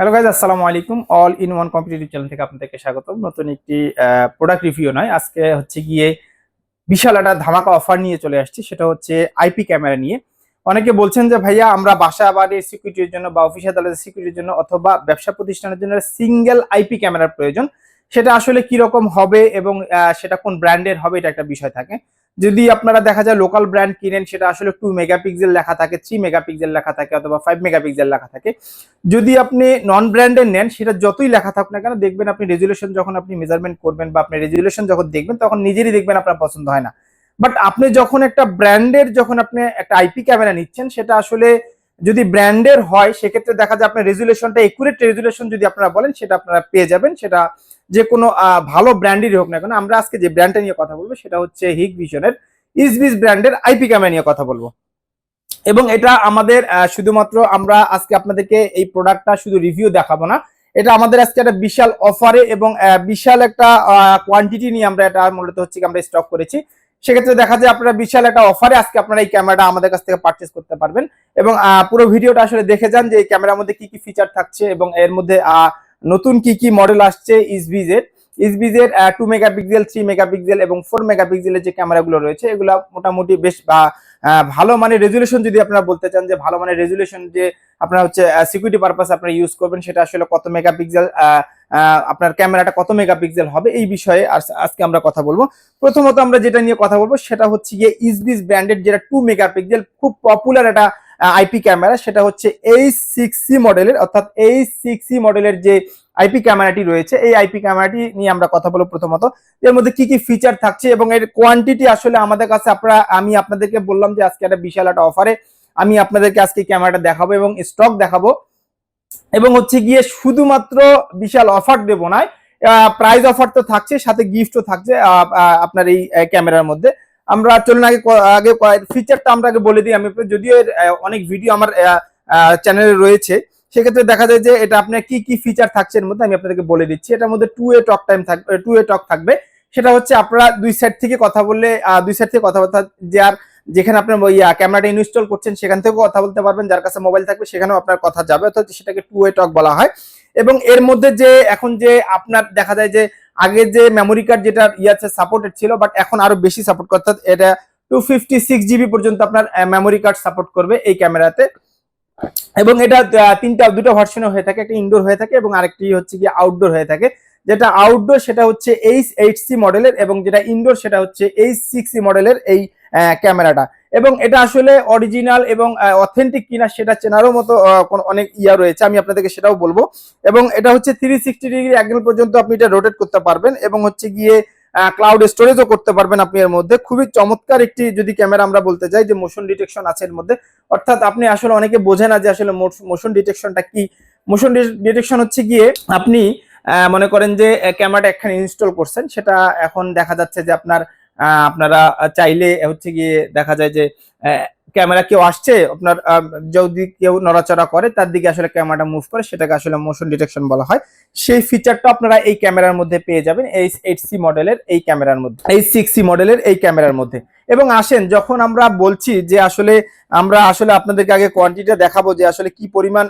Hello guys আসসালামু আলাইকুম। All in one competitive channel থেকে আপনাদেরকে স্বাগতম। নতুন একটি প্রোডাক্ট রিভিউ নয়। আজকে হচ্ছে গিয়ে বিশাল একটা ধামাকা অফার নিয়ে চলে আসছি। সেটা হচ্ছে আইপি ক্যামেরা নিয়ে। অনেকে বলছেন যে, ভাইয়া, আমরা বাসা বাড়ির সিকিউরিটির জন্য বা অফিস আদালতের সিকিউরিটির জন্য অথবা ব্যবসা প্রতিষ্ঠানের জন্য সিঙ্গেল আইপি ক্যামেরার প্রয়োজন। সেটা আসলে কি রকম হবে এবং সেটা কোন ব্র্যান্ডের হবে, এটা একটা বিষয় থাকে। যদি আপনারা দেখা যায় লোকাল ব্র্যান্ড কিনেন, সেটা আসলে টু মেগাপিক্সেল লেখা থাকে থ্রি মেগাপিক্সেল লেখা থাকে অথবা ফাইভ মেগাপিক্সেল লেখা থাকে। যদি আপনি নন ব্র্যান্ডের নেন, সেটা যতই লেখা থাকুক না কেন, দেখবেন আপনি রেজুলেশন যখন আপনি মেজারমেন্ট করবেন বা আপনি রেজুলেশন যখন দেখবেন, তখন নিজেরই দেখবেন আপনার পছন্দ হয় না। বাট আপনি যখন একটা ব্র্যান্ডের যখন আপনি একটা আইপি ক্যামেরা নিচ্ছেন, সেটা আসলে যদি ব্র্যান্ডের হয়, সেক্ষেত্রে দেখা যায় আপনার রেজুলেশনটা একুরেট রেজুলেশন যদি আপনারা বলেন, সেটা আপনারা পেয়ে যাবেন। সেটা যে কোনো ভালো ব্র্যান্ডেরই হোক না কেন, আমরা আজকে যে ব্র্যান্ডটা নিয়ে কথা বলব, সেটা হচ্ছে হিগ ভিশনের ইসবিস ব্র্যান্ডের আইপি ক্যামেরা নিয়ে কথা বলব। এবং এটা আমাদের শুধুমাত্র আমরা আজকে আপনাদেরকে এই প্রোডাক্টটা শুধু রিভিউ দেখাবো না, এটা আমাদের আজকে একটা বিশাল অফারে এবং বিশাল একটা কোয়ান্টিটি নিয়ে আমরা এটা মূলত হচ্ছে আমরা স্টক করেছি। সেক্ষেত্রে দেখা যায় আপনারা বিশাল একটা অফারে আজকে আপনারা এই ক্যামেরাটা আমাদের কাছ থেকে পারচেস করতে পারবেন এবং পুরো ভিডিওটা আসলে দেখে যান যে এই ক্যামেরার মধ্যে কি কি ফিচার থাকছে এবং এর মধ্যে নতুন কি কি মডেল আসছে ইসবিজের ইসবিজের টু মেগাপিক্সেল থ্রি মেগাপিক্সেল এবং ফোর মেগাপিক্সেলের যে ক্যামেরাগুলো রয়েছে, এগুলো মোটামুটি বেশ ভালো মানে রেজুলেশন যদি আপনারা বলতে চান যে ভালো মানের রেজুলেশন যে আপনার হচ্ছে সিকিউরিটি পারপাস আপনারা ইউজ করবেন, সেটা আসলে কত মেগাপিক্সেল আপনার ক্যামেরাটা কত মেগাপিক্সেল হবে এই বিষয়ে আজকে আমরা কথা বলব। প্রথমত আমরা যেটা নিয়ে কথা বলব সেটা হচ্ছে গিয়ে ইসবিস ব্র্যান্ডেড যেটা টু মেগাপিক্সেল, খুব পপুলার একটা আইপি ক্যামেরা সেটা হচ্ছে এই সিক্স সি মডেলের অর্থাৎ এই সিক্স সি মডেলের যে আইপি ক্যামেরাটি রয়েছে, এই আইপি ক্যামেরাটি নিয়ে আমরা কথা বলব প্রথমত। এর মধ্যে কি কি ফিচার থাকছে এবং এর কোয়ান্টিটি আসলে আমাদের কাছে আপনারা, আমি আপনাদেরকে বললাম যে আজকে একটা বিশাল একটা অফারে আমি আপনাদেরকে আজকে ক্যামেরাটা দেখাবো এবং স্টক দেখাবো। এবং হচ্ছে গিয়ে শুধুমাত্র বিশাল অফার দেবো না প্রাইজ অফার তো থাকছে, সাথে গিফটও থাকছে আপনার এই ক্যামেরার মধ্যে। আমরা চলুন আগে আগে ফিচারটা আমরা আগে বলে দিই। আমি যদিও অনেক ভিডিও আমার চ্যানেলে রয়েছে। সেক্ষেত্রে দেখা যায় যে এটা আপনার কি কি ফিচার থাকছে এর মধ্যে আমি আপনাদেরকে বলে দিচ্ছি। এটার মধ্যে টু এ টক টাইম থাকবে টু এ টক থাকবে। সেটা হচ্ছে আপনারা দুই সাইড থেকে কথা বললে দুই সাইড থেকে কথাবার্তা যার যেখানে আপনার ওই ক্যামেরাটা ইনস্টল করছেন, সেখান থেকেও কথা বলতে পারবেন, যার কাছে মোবাইল থাকবে, সেখানেও আপনার কথা যাবে, অর্থাৎ সেটাকে টু এ টক বলা হয়। এবং এর মধ্যে যে, এখন যে আপনার দেখা যায় যে, আগে যে মেমোরি কার্ড যেটা ইয়াছে সাপোর্টেড ছিল বাট এখন আরও বেশি সাপোর্ট অর্থাৎ এটা টু ফিফটি সিক্স জিবি পর্যন্ত আপনার মেমোরি কার্ড সাপোর্ট করবে এই ক্যামেরাতে এবং এটা তিনটা, দুটো ভার্সনে হয়ে থাকে, একটা ইনডোর হয়ে থাকে এবং আরেকটি হচ্ছে কি আউটডোর হয়ে থাকে। যেটা আউটডোর সেটা হচ্ছে এইচ এইট সি মডেলের এবং যেটা ইনডোর সেটা হচ্ছে এইচ সিক্স সি মডেলের এই ক্যামেরাটা। এবং এটা আসলে অরিজিনাল এবং অথেন্টিক কিনা সেটা চেনারও মতো অনেক ইয়া রয়েছে, আমি আপনাদেরকে সেটাও বলব। এবং এটা হচ্ছে থ্রি সিক্সটি ডিগ্রি অ্যাঙ্গেল পর্যন্ত আপনি এটা রোটেট করতে পারবেন এবং হচ্ছে গিয়ে ক্লাউড স্টোরেজও করতে পারবেন আপনি এর মধ্যে। খুবই চমৎকার একটি যদি ক্যামেরা আমরা বলতে চাই যে মোশন ডিটেকশন আছে এর মধ্যে। অর্থাৎ আপনি আসলে অনেকে বোঝে না যে আসলে মোশন ডিটেকশনটা কি। মোশন ডিটেকশন হচ্ছে গিয়ে আপনি মনে করেন যে ক্যামেরাটা একখানে ইনস্টল করছেন, সেটা এখন দেখা যাচ্ছে যে আপনার আপনারা চাইলে হচ্ছে গিয়ে দেখা যায় যে ক্যামেরা কেউ আসছে, আপনার যদি কেউ নড়াচড়া করে, তার দিকে আসলে ক্যামেরাটা মুভ করে, সেটাকে আসলে মোশন ডিটেকশন বলা হয়। সেই ফিচারটা আপনারা এই ক্যামেরার মধ্যে পেয়ে যাবেন এই এইট সি মডেলের এই ক্যামেরার মধ্যে এই সিক্স সি মডেলের এই ক্যামেরার মধ্যে। এবং আসেন, যখন আমরা বলছি যে আসলে, আমরা আসলে আপনাদেরকে আগে কোয়ান্টিটিটা দেখাবো যে আসলে কি পরিমাণ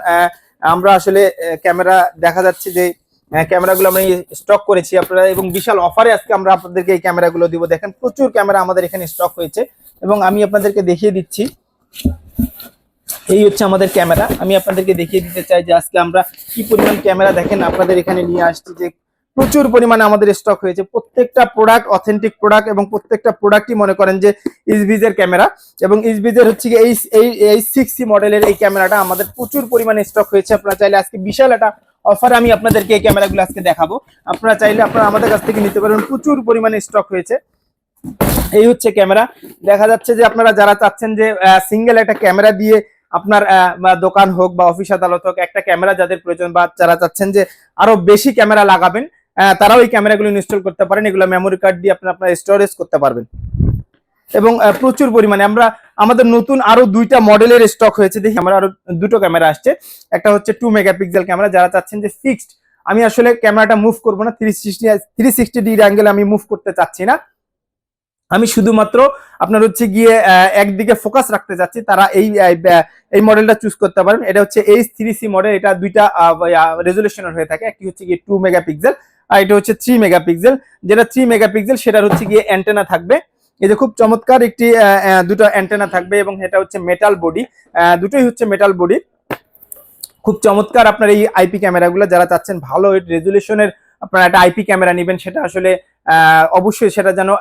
আমরা আসলে ক্যামেরা দেখা যাচ্ছে যে ক্যামেরাগুলো আমরা স্টক করেছি আপনারা, এবং বিশাল অফারে আজকে আমরা আপনাদেরকে এই ক্যামেরাগুলো দিব। দেখেন, প্রচুর ক্যামেরা আমাদের এখানে স্টক হয়েছে, এবং আমি আপনাদেরকে দেখিয়ে দিচ্ছি। এই হচ্ছে আমাদের ক্যামেরা। আমি আপনাদেরকে দেখিয়ে দিতে চাই যে আজকে আমরা কি পরিমাণ ক্যামেরা দেখেন আপনাদের এখানে নিয়ে আসছি যে প্রচুর পরিমাণে আমাদের স্টক হয়েছে। প্রত্যেকটা প্রোডাক্ট অথেন্টিক প্রোডাক্ট এবং প্রত্যেকটা প্রোডাক্টই মনে করেন যে ইসবিজের ক্যামেরা, এবং ইসবিজের হচ্ছে এই এই সিক্স মডেলের এই ক্যামেরাটা আমাদের প্রচুর পরিমাণে স্টক হয়েছে। আপনারা চাইলে আজকে বিশাল একটা অফারে আমি আপনাদেরকে এই ক্যামেরাগুলো আজকে দেখাবো। আপনারা চাইলে আপনারা আমাদের কাছ থেকে নিতে পারবেন প্রচুর পরিমাণে স্টক হয়েছে। এই হচ্ছে ক্যামেরা। দেখা যাচ্ছে যে আপনারা যারা চাচ্ছেন যে সিঙ্গেল একটা ক্যামেরা দিয়ে আপনার দোকান হোক বা অফিস আদালত হোক, একটা ক্যামেরা যাদের প্রয়োজন বা যারা চাচ্ছেন যে আরও বেশি ক্যামেরা লাগাবেন তারাও এই ক্যামেরাগুলো ইনস্টল করতে পারেন। এগুলো মেমোরি কার্ড দিয়ে আপনার আপনার স্টোরেজ করতে পারবেন। এবং প্রচুর পরিমাণে। আমরা, আমাদের নতুন আরও দুইটা মডেলের স্টক হয়েছে, দেখি আমরা আরও দুটো ক্যামেরা আসছে। একটা হচ্ছে টু মেগাপিক্সেল ক্যামেরা যারা চাচ্ছেন যে ফিক্সড আমি আসলে ক্যামেরাটা মুভ করব না three sixty three sixty degree angle আমি মুভ করতে চাচ্ছি না। আমি শুধুমাত্র আপনার হচ্ছে গিয়ে একদিকে ফোকাস রাখতে চাচ্ছি, তারা এই এই মডেলটা চুজ করতে পারেন। এটা হচ্ছে এইচ থ্রি সি মডেল এটা দুইটা রেজলিউশনের হয়ে থাকে। একটি হচ্ছে গিয়ে টু মেগাপিক্সেল আর এটা হচ্ছে থ্রি মেগাপিক্সেল যেটা থ্রি মেগাপিক্সেল সেটার হচ্ছে গিয়ে অ্যান্টেনা থাকবে। এই যে খুব চমৎকার একটি দুটো অ্যান্টেনা থাকবে এবং এটা হচ্ছে মেটাল বডি দুটোই হচ্ছে মেটাল বডি খুব চমৎকার আপনার এই আইপি ক্যামেরাগুলো যারা চাচ্ছেন ভালো রেজুলেশনের আপনারা একটা আইপি ক্যামেরা নেবেন, সেটা আসলে অবশ্যই সেটা যেন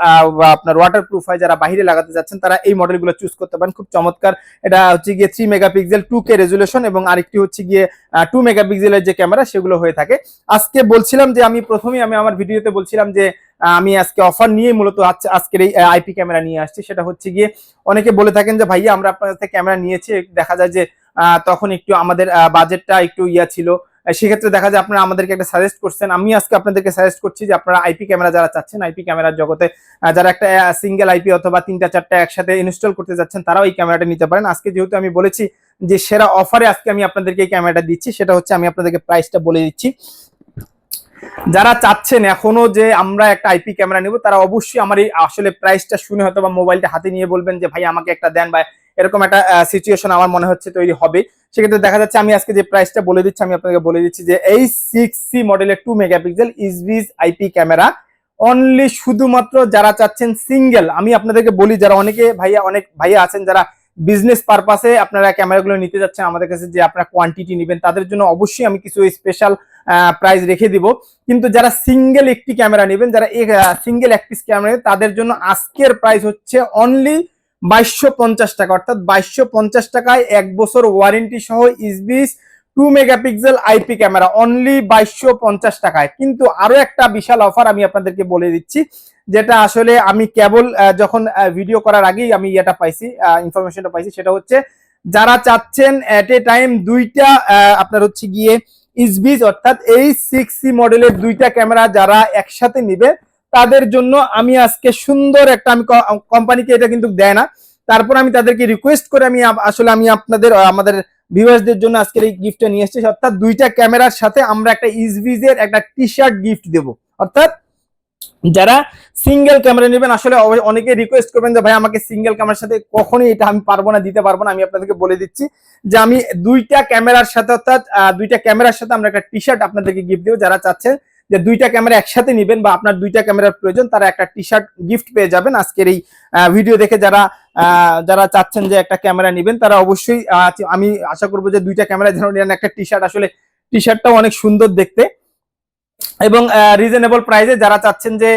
আপনার ওয়াটার প্রুফ হয়, যারা বাইরে লাগাতে যাচ্ছেন, তারা এই মডেলগুলো চুজ করতে পারেন। খুব চমৎকার। এটা হচ্ছে গিয়ে three megapixel two K resolution এবং আরেকটি হচ্ছে গিয়ে টু মেগাপিক্সেলের যে ক্যামেরা সেগুলো হয়ে থাকে। আজকে বলছিলাম যে আমি প্রথমেই আমি আমার ভিডিওতে বলছিলাম যে আমি আজকে অফার নিয়ে মূলত আজ- আজকের এই আইপি ক্যামেরা নিয়ে আসছি। সেটা হচ্ছে গিয়ে অনেকে বলে থাকেন যে, ভাইয়া, আমরা আপনার কাছে ক্যামেরা নিয়েছি। দেখা যায় যে তখন একটু আমাদের বাজেটটা একটু ইয়া ছিল। সেক্ষেত্রে দেখা যায় আপনারা আমাদেরকে একটা সাজেস্ট করছেন। আমি আজকে আপনাদেরকে সাজেস্ট করছি যে আপনারা আইপি ক্যামেরা যারা চাচ্ছেন আইপি ক্যামেরার জগতে যারা একটা সিঙ্গেল আইপি অথবা তিনটা, চারটা একসাথে ইনস্টল করতে যাচ্ছেন, তারাও এই ক্যামেরাটা নিতে পারেন। আজকে যেহেতু আমি বলেছি যে সেরা অফারে আজকে আমি আপনাদেরকে এই ক্যামেরাটা দিচ্ছি, সেটা হচ্ছে আমি আপনাদেরকে প্রাইসটা বলে দিচ্ছি। যারা চাচ্ছেন এখনও যে আমরা একটা আইপি ক্যামেরা নেব, তারা অবশ্যই আমার এই আসলে প্রাইসটা শুনে হয়তো বা মোবাইলটা হাতে নিয়ে বলবেন যে, ভাই, আমাকে একটা দেন বা এরকম একটা সিচুয়েশন আমার মনে হচ্ছে তৈরি হবে। সেক্ষেত্রে দেখা যাচ্ছে আমি আজকে যে প্রাইসটা বলে দিচ্ছি, আমি আপনাকে বলে দিচ্ছি যে এই সিক্স সি মডেলের টু মেগাপিক্সেল ইসবিস আইপি ক্যামেরা অনলি শুধুমাত্র যারা চাচ্ছেন সিঙ্গেল আমি আপনাদেরকে বলি, যারা অনেকে ভাইয়া, অনেক ভাইয়া আছেন যারা বিজনেস পারপাসে আপনারা ক্যামেরাগুলো নিতে যাচ্ছেন, আমাদের কাছে যে আপনারা কোয়ান্টিটি নেবেন, তাদের জন্য অবশ্যই আমি কিছু স্পেশাল প্রাইস রেখে দিব। কিন্তু যারা সিঙ্গেল একটি ক্যামেরা নেবেন, যারা সিঙ্গেল এক পিস ক্যামেরা তাদের জন্য আজকের প্রাইস হচ্ছে অনলি বাইশশো পঞ্চাশ টাকা, অর্থাৎ বাইশশো পঞ্চাশ টাকায় এক বছর ওয়ারেন্টি সহ ইসবিস two megapixel IP camera only বাইশশো পঞ্চাশ টাকায়। কিন্তু আরও একটা বিশাল অফার আমি আপনাদেরকে বলে দিচ্ছি, যেটা আসলে আমি কেবল যখন ভিডিও করার আগেই আমি ইয়েটা পাইছি ইনফরমেশনটা পাইছি, সেটা হচ্ছে যারা চাচ্ছেন এট এ টাইম দুইটা আপনার হচ্ছে গিয়ে ইসবিজ অর্থাৎ এই সিক্স সি মডেলের দুইটা ক্যামেরা যারা একসাথে নিবে তাদের জন্য আমি আজকে সুন্দর একটা আমি কোম্পানিকে এটা কিন্তু দেয় না। তারপর আমি তাদেরকে রিকোয়েস্ট করে আমি আসলে আমি আপনাদের আমাদের ভিউয়ার্সদের জন্য আজকের এই গিফটটা নিয়ে এসেছি। অর্থাৎ দুইটা ক্যামেরার সাথে আমরা একটা ইসবিজের একটা টি শার্ট গিফট দেব। অর্থাৎ যারা সিঙ্গেল ক্যামেরা নেবেন, আসলে অনেকে রিকোয়েস্ট করবেন যে, ভাই, আমাকে সিঙ্গেল ক্যামেরার সাথে কখনোই এটা আমি পারব না, দিতে পারব না। আমি আপনাদেরকে বলে দিচ্ছি যে, আমি দুইটা ক্যামেরার সাথে, অর্থাৎ দুইটা ক্যামেরার সাথে আমরা একটা টি শার্ট আপনাদেরকে গিফট দেবো। যারা চাচ্ছেন যে দুইটা ক্যামেরা একসাথে নেবেন বা আপনার দুইটা ক্যামেরার প্রয়োজন, তারা একটা টি শার্ট গিফট পেয়ে যাবেন। আজকের এই ভিডিও দেখে যারা যারা চাচ্ছেন যে একটা ক্যামেরা নেবেন, তারা অবশ্যই আমি আশা করব যে দুইটা ক্যামেরা যেন নেন। একটা টি শার্ট আসলে টি শার্টটাও অনেক সুন্দর দেখতে। এবং রিজনেবল প্রাইসে যারা চাচ্ছেন যে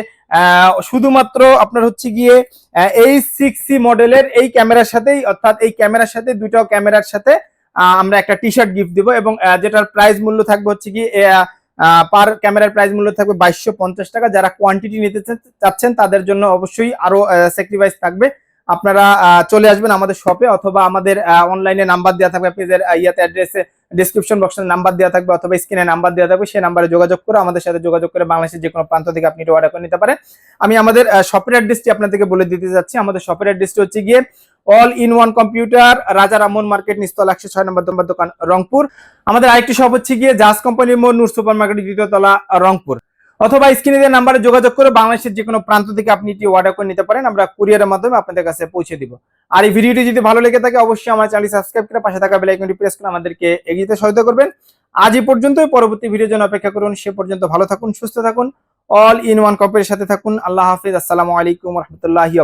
শুধুমাত্র আপনার হচ্ছে গিয়ে এই সিক্স মডেলের এই ক্যামেরার সাথেই, অর্থাৎ এই ক্যামেরার সাথে দুটো ক্যামেরার সাথে আমরা একটা টি শার্ট গিফট দিব এবং যেটার প্রাইস মূল্য থাকবে হচ্ছে কি পার ক্যামেরার প্রাইস মূল্য থাকবে বাইশশো পঞ্চাশ টাকা। যারা কোয়ান্টিটি নিতে চাচ্ছেন তাদের জন্য অবশ্যই আরও স্যাক্রিফাইস থাকবে। আপনারা চলে আসবেন আমাদের শপে অথবা আমাদের অনলাইনে নাম্বার দেওয়া থাকবে পেজের ইয়াতে অ্যাড্রেসে ডিসক্রিপশন বক্সে নাম্বার দেওয়া থাকবে অথবা স্ক্রিনে নাম্বার দেওয়া থাকবে, সেই নাম্বারে যোগাযোগ করে আমাদের সাথে যোগাযোগ করে বাংলাদেশের যে কোনো প্রান্ত থেকে আপনি এটা অর্ডার করে নিতে পারেন। আমি আমাদের শপের অ্যাড্রেসটি আপনাদেরকে বলে দিতে যাচ্ছি। আমাদের শপের অ্যাড্রেসটি হচ্ছে গিয়ে all in one computer Raja Raman market নিস্তল একশো ছয় নম্বর নম্বর দোকান রংপুর। আমাদের আরেকটি শপ হচ্ছে গিয়ে জাজ কোম্পানির মোড়, নূর সুপার মার্কেট দ্বিতীয় তলা রংপুর। অথবা স্ক্রিনে দেওয়া নাম্বারে যোগাযোগ করে বাংলাদেশের যে কোনো প্রান্ত থেকে আপনি এটি অর্ডার করে নিতে পারেন, আমরা কুরিয়ারের মাধ্যমে আপনাদের কাছে পৌঁছে দিব। আর এই ভিডিওটি যদি ভালো লেগে থাকে, অবশ্যই আমার চ্যানেল সাবস্ক্রাইব করে পাশে থাকা বেল আইকনটি প্রেস করে আমাদেরকে এগিয়ে যেতে সহায়তা করবেন। আজ এই পর্যন্তই, পরবর্তী ভিডিওর জন্য অপেক্ষা করুন, সে পর্যন্ত ভালো থাকুন, সুস্থ থাকুন অল ইন ওয়ান কপের সাথে থাকুন, আল্লাহ হাফিজ, আসসালামু আলাইকুম রহমতুল্লাহি